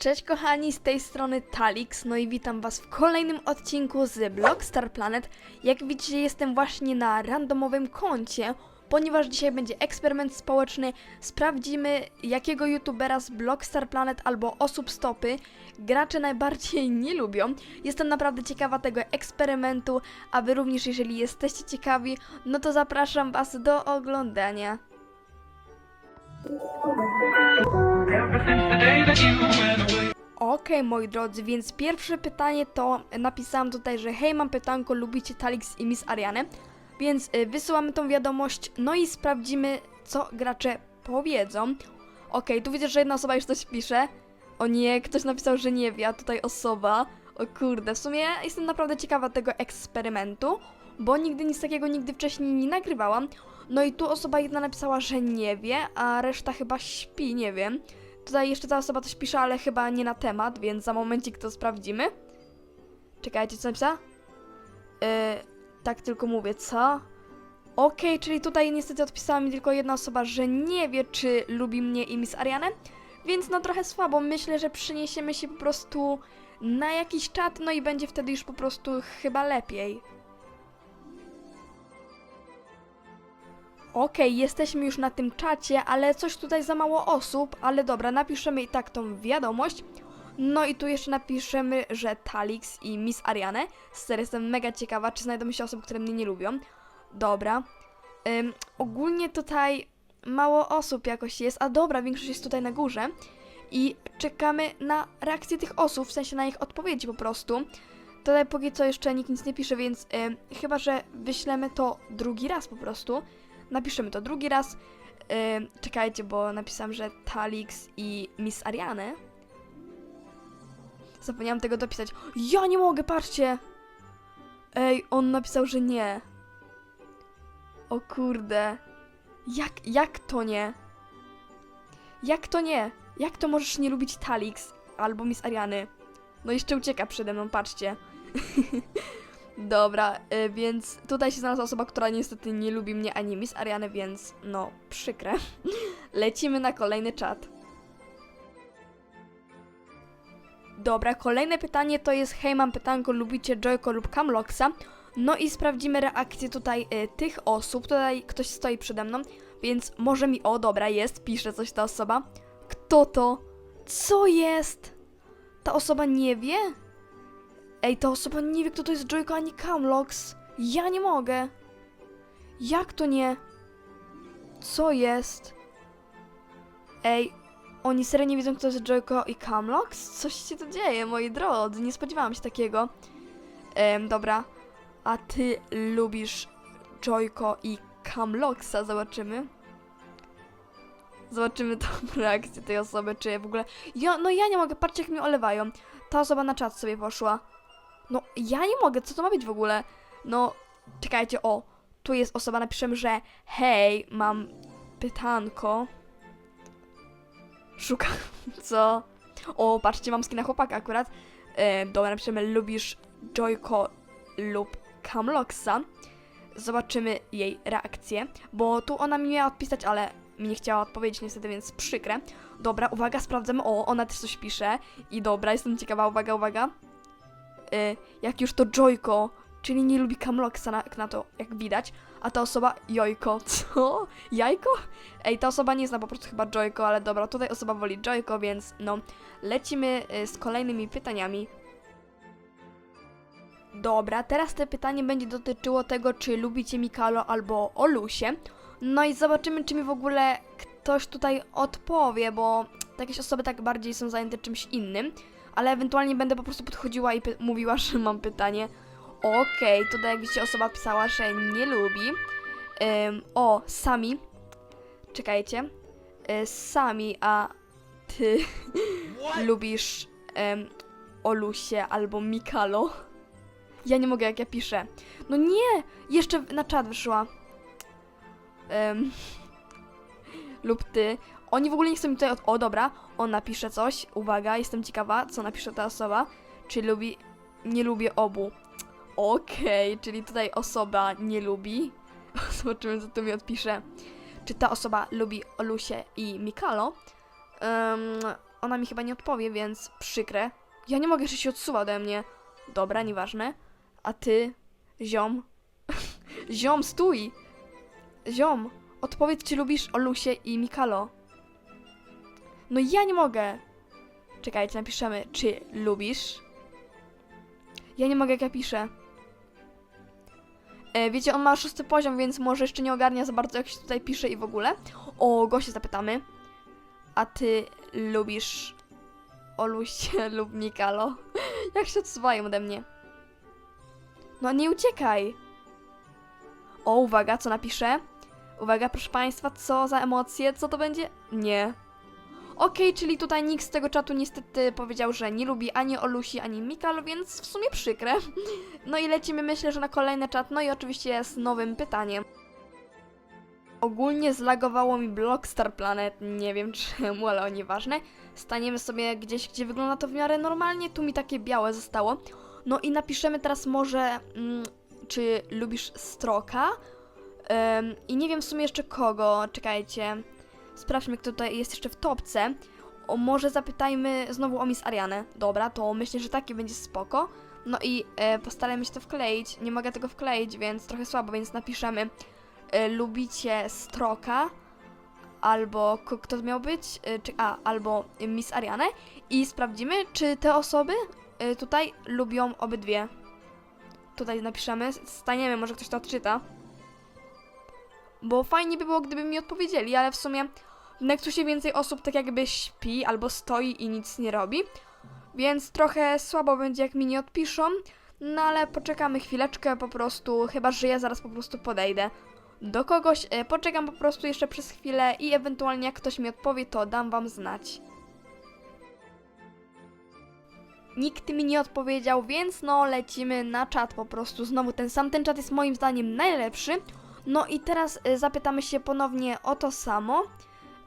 Cześć kochani, z tej strony Talix, no i witam was w kolejnym odcinku z Blockstar Planet. Jak widzicie jestem właśnie na randomowym koncie, ponieważ dzisiaj będzie eksperyment społeczny. Sprawdzimy jakiego youtubera z Blockstar Planet albo osób stopy gracze najbardziej nie lubią. Jestem naprawdę ciekawa tego eksperymentu, a wy również jeżeli jesteście ciekawi, no to zapraszam was do oglądania. Okej, moi drodzy, więc pierwsze pytanie to napisałam tutaj, że hej, mam pytanko, lubicie Talix i Miss Arianę? Więc y, wysyłamy tą wiadomość, no i sprawdzimy, co gracze powiedzą. Okej, tu widzę, że jedna osoba już coś pisze. O nie, ktoś napisał, że nie wie, a tutaj osoba. O kurde, w sumie jestem naprawdę ciekawa tego eksperymentu, bo nigdy nic takiego nigdy wcześniej nie nagrywałam. No i tu osoba jedna napisała, że nie wie, a reszta chyba śpi, nie wiem. Tutaj jeszcze ta osoba coś pisze, ale chyba nie na temat, więc za momencik to sprawdzimy. Czekajcie, co napisała? Yy, tak tylko mówię, co? Okej, czyli tutaj niestety odpisała mi tylko jedna osoba, że nie wie, czy lubi mnie i Miss Arianę, więc no trochę słabo. Myślę, że przeniesiemy się po prostu na jakiś czat, no i będzie wtedy już po prostu chyba lepiej. Okej, jesteśmy już na tym czacie, ale coś tutaj za mało osób, ale dobra, napiszemy i tak tą wiadomość. No i tu jeszcze napiszemy, że Talix i Miss Ariane. Serio, jestem mega ciekawa, czy znajdą się osoby, które mnie nie lubią. Dobra. Ym, ogólnie tutaj mało osób jakoś jest, a dobra, większość jest tutaj na górze. I czekamy na reakcję tych osób, w sensie na ich odpowiedzi po prostu. Tutaj póki co jeszcze nikt nic nie pisze, więc ym, chyba, że wyślemy to drugi raz po prostu. Napiszemy to drugi raz. Ym, czekajcie, bo napisałam, że Talix i Miss Ariane. Zapomniałam tego dopisać. Ja nie mogę, patrzcie! Ej, on napisał, że nie. O kurde. Jak, jak to nie? Jak to nie? Jak to możesz nie lubić Talix albo Miss Ariany? No jeszcze ucieka przede mną, patrzcie. Dobra, y, więc tutaj się znalazła osoba, która niestety nie lubi mnie ani Miss Ariany, więc no, przykre. Lecimy na kolejny czat. Dobra, kolejne pytanie to jest hej, mam pytanko, lubicie Joyko lub Camloxa? No i sprawdzimy reakcję tutaj y, tych osób. Tutaj ktoś stoi przede mną, więc może mi... O, dobra, jest, pisze coś ta osoba. Kto to? Co jest? Ta osoba nie wie? Ej, ta osoba nie wie, kto to jest Joyko ani Camlox. Ja nie mogę. Jak to nie? Co jest? Ej, oni serio nie wiedzą, kto jest Joyko i Camlox? Coś się tu dzieje, moi drodzy. Nie spodziewałam się takiego. Em, dobra. A ty lubisz Joyko i Camloxa? Zobaczymy. Zobaczymy tą reakcję tej osoby, czy w ogóle... Ja, no ja nie mogę, patrzcie jak mi olewają. Ta osoba na czat sobie poszła. No ja nie mogę, co to ma być w ogóle? No, czekajcie, o. Tu jest osoba, napiszemy, że hej, mam pytanko. Szukam, co? O, patrzcie, mam skina chłopaka akurat. E, dobra, napiszemy, lubisz Joyko lub Camloxa. Zobaczymy jej reakcję, bo tu ona mi miała odpisać, ale mi nie chciała odpowiedzieć niestety, więc przykre. Dobra, uwaga, sprawdzamy. O, ona też coś pisze. I dobra, jestem ciekawa, uwaga, uwaga. E, jak już to Joyko, czyli nie lubi Camloxa na, na to, jak widać. A ta osoba, Jojko, co? Jajko? Ej, ta osoba nie zna po prostu chyba Joyko, ale dobra, tutaj osoba woli Joyko, więc no, lecimy y, z kolejnymi pytaniami. Dobra, teraz te pytanie będzie dotyczyło tego, czy lubicie Mikalo albo Olusie. No i zobaczymy, czy mi w ogóle ktoś tutaj odpowie, bo jakieś osoby tak bardziej są zajęte czymś innym, ale ewentualnie będę po prostu podchodziła i mówiła, że mam pytanie. Okej, tutaj jak widzicie osoba pisała, że nie lubi. Ym, o, Sami. Czekajcie. Y, Sami, a ty lubisz em, Olusie albo Mikalo? Ja nie mogę, jak ja piszę. No nie! Jeszcze na czat wyszła. Em, lub ty. Oni w ogóle nie chcą mi tutaj od... O, dobra. On napisze coś. Uwaga, jestem ciekawa, co napisze ta osoba. Czy lubi... Nie lubię obu. Okej, czyli tutaj osoba nie lubi. Zobaczymy, co tu mi odpisze. Czy ta osoba lubi Olusie i Mikalo? Em, ona mi chyba nie odpowie, więc przykre. Ja nie mogę, że się odsuwa ode mnie. Dobra, nieważne. A ty, ziom? ziom, stój! Ziom, odpowiedz, czy lubisz Olusię i Mikalo. No ja nie mogę. Czekajcie, napiszemy, czy lubisz? Ja nie mogę, jak ja piszę. E, wiecie, on ma szósty poziom, więc może jeszcze nie ogarnia za bardzo, jak się tutaj pisze i w ogóle. O, go się zapytamy. A ty lubisz Olusię lub Mikalo? jak się odsuwają ode mnie? No nie uciekaj! O, uwaga, co napiszę? Uwaga, proszę Państwa, co za emocje? Co to będzie? Nie. Okej, czyli tutaj nikt z tego czatu niestety powiedział, że nie lubi ani Olusi, ani Mikalo, więc w sumie przykre. No i lecimy, myślę, że na kolejny czat, no i oczywiście z nowym pytaniem. Ogólnie zlagowało mi Blockstar Planet, nie wiem czemu, ale o nieważne. Staniemy sobie gdzieś, gdzie wygląda to w miarę normalnie, tu mi takie białe zostało. No i napiszemy teraz może, mm, czy lubisz Stroka? Ym, I nie wiem w sumie jeszcze kogo, czekajcie. Sprawdźmy, kto tutaj jest jeszcze w topce. O, może zapytajmy znowu o Miss Arianę. Dobra, to myślę, że taki będzie spoko. No i e, postarajmy się to wkleić. Nie mogę tego wkleić, więc trochę słabo, więc napiszemy e, lubicie Stroka albo kto to miał być? E, czy, a, albo Miss Arianę i sprawdzimy, czy te osoby e, tutaj lubią obydwie. Tutaj napiszemy, staniemy, może ktoś to odczyta. Bo fajnie by było, gdyby mi odpowiedzieli, ale w sumie Nexusie więcej osób tak jakby śpi albo stoi i nic nie robi. Więc trochę słabo będzie, jak mi nie odpiszą. No ale poczekamy chwileczkę po prostu, chyba że ja zaraz po prostu podejdę do kogoś. E, Poczekam po prostu jeszcze przez chwilę i ewentualnie jak ktoś mi odpowie, to dam wam znać. Nikt mi nie odpowiedział, więc no lecimy na czat po prostu. Znowu ten sam. Ten czat jest moim zdaniem najlepszy. No i teraz e, zapytamy się ponownie o to samo.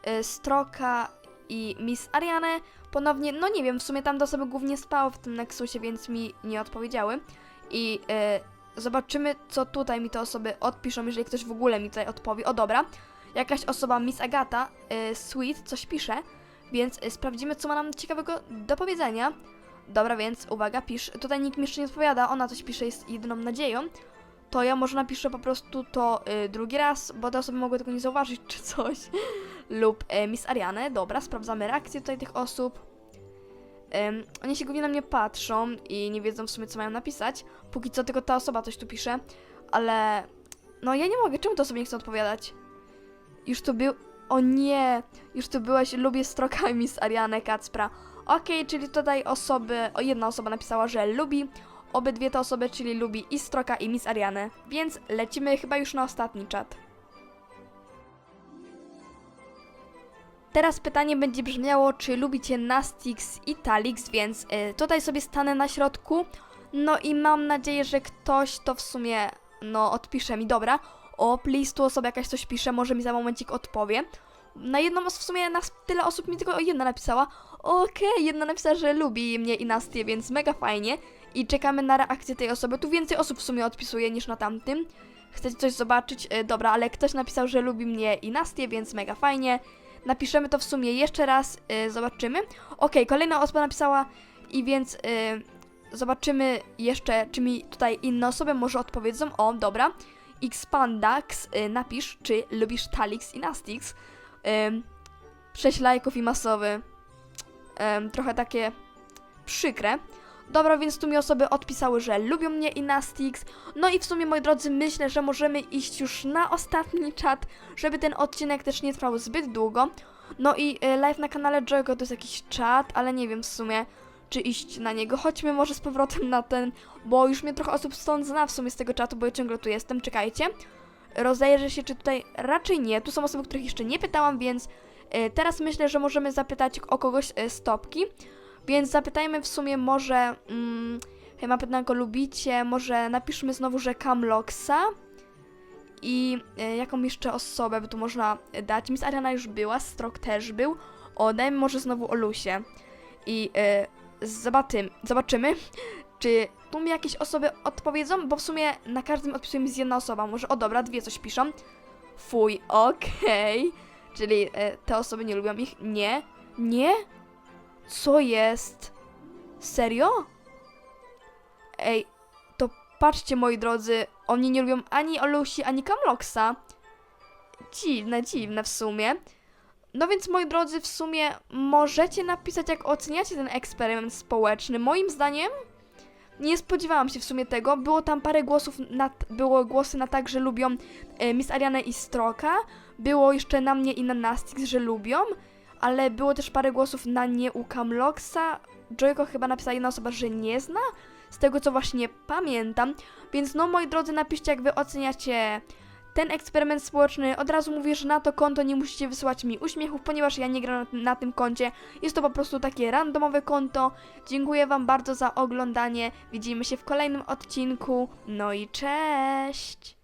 E, Stroka i Miss Ariane. Ponownie, no nie wiem, w sumie tam do osoby głównie spały w tym Nexusie, więc mi nie odpowiedziały. I e, zobaczymy, co tutaj mi te osoby odpiszą, jeżeli ktoś w ogóle mi tutaj odpowie. O dobra, jakaś osoba, Miss Agata, e, Sweet, coś pisze, więc sprawdzimy, co ma nam ciekawego do powiedzenia. Dobra, więc uwaga, pisz. Tutaj nikt mi jeszcze nie odpowiada, ona coś pisze, jest jedyną nadzieją. To ja może napiszę po prostu to y, drugi raz, bo te osoby mogły tego nie zauważyć czy coś. Lub y, Miss Ariane. Dobra, sprawdzamy reakcję tutaj tych osób. Oni się głównie na mnie patrzą i nie wiedzą w sumie co mają napisać. Póki co tylko ta osoba coś tu pisze, ale no ja nie mogę, czemu to sobie nie chcą odpowiadać? Już tu był... O nie! Już tu byłeś, lubię Stroka i Miss Ariane Kacpra. Okej, czyli tutaj osoby, o jedna osoba napisała, że lubi, obydwie te osoby, czyli lubi i Stroka i Miss Ariane, więc lecimy chyba już na ostatni czat. Teraz pytanie będzie brzmiało, czy lubicie Nastix i Talix, więc y, tutaj sobie stanę na środku. No i mam nadzieję, że ktoś to w sumie, no, odpisze mi. Dobra, o, please, tu osoba jakaś coś pisze, może mi za momencik odpowie. Na jedną w sumie na tyle osób mi tylko jedna napisała. Okej, jedna napisała, że lubi mnie i Nastię, więc mega fajnie. I czekamy na reakcję tej osoby. Tu więcej osób w sumie odpisuje niż na tamtym. Chcecie coś zobaczyć? E, dobra, ale ktoś napisał, że lubi mnie i Nastię, więc mega fajnie. Napiszemy to w sumie jeszcze raz, e, zobaczymy. Okej, kolejna osoba napisała i więc e, zobaczymy jeszcze, czy mi tutaj inne osoby może odpowiedzą. O, dobra. Xpandax, napisz, czy lubisz Talix i Nastix. Ym, 6 lajków i masowy. Trochę takie przykre. Dobra, więc tu mi osoby odpisały, że lubią mnie i Nastix. No i w sumie, moi drodzy, myślę, że możemy iść już na ostatni czat, żeby ten odcinek też nie trwał zbyt długo. No i y, live na kanale Joyko to jest jakiś czat, ale nie wiem w sumie, czy iść na niego. Chodźmy może z powrotem na ten, bo już mnie trochę osób stąd zna w sumie z tego czatu, bo ja ciągle tu jestem. Czekajcie. Rozejrzę się, czy tutaj raczej nie. Tu są osoby, których jeszcze nie pytałam, więc y, teraz myślę, że możemy zapytać o kogoś y, stopki. Więc zapytajmy w sumie może, mm, chyba pytanko lubicie, może napiszmy znowu, że Camloxa. I y, jaką jeszcze osobę by tu można dać? Miss Ariana już była, Strok też był. O, dajmy może znowu Olusię. I y, zobaczymy, zobaczymy, czy tu mi jakieś osoby odpowiedzą, bo w sumie na każdym odpisuje mi z jedna osoba. Może, o dobra, dwie coś piszą. Fuj, okej. Czyli e, te osoby nie lubią ich. Nie, nie. Co jest? Serio? Ej, to patrzcie moi drodzy, oni nie lubią ani Olusi, ani Kamloksa. Dziwne, dziwne w sumie. No więc moi drodzy, w sumie możecie napisać jak oceniacie ten eksperyment społeczny. Moim zdaniem nie spodziewałam się w sumie tego. Było tam parę głosów, na, było głosy na tak, że lubią e, Miss Arianę i Stroka. Było jeszcze na mnie i na Nastix, że lubią. Ale było też parę głosów na nie u Kamloksa. Joyko chyba napisała jedna osoba, że nie zna. Z tego co właśnie pamiętam. Więc no moi drodzy, napiszcie jak wy oceniacie ten eksperyment społeczny. Od razu mówię, że na to konto nie musicie wysyłać mi uśmiechów, ponieważ ja nie gram na, na tym koncie. Jest to po prostu takie randomowe konto. Dziękuję Wam bardzo za oglądanie. Widzimy się w kolejnym odcinku. No i cześć!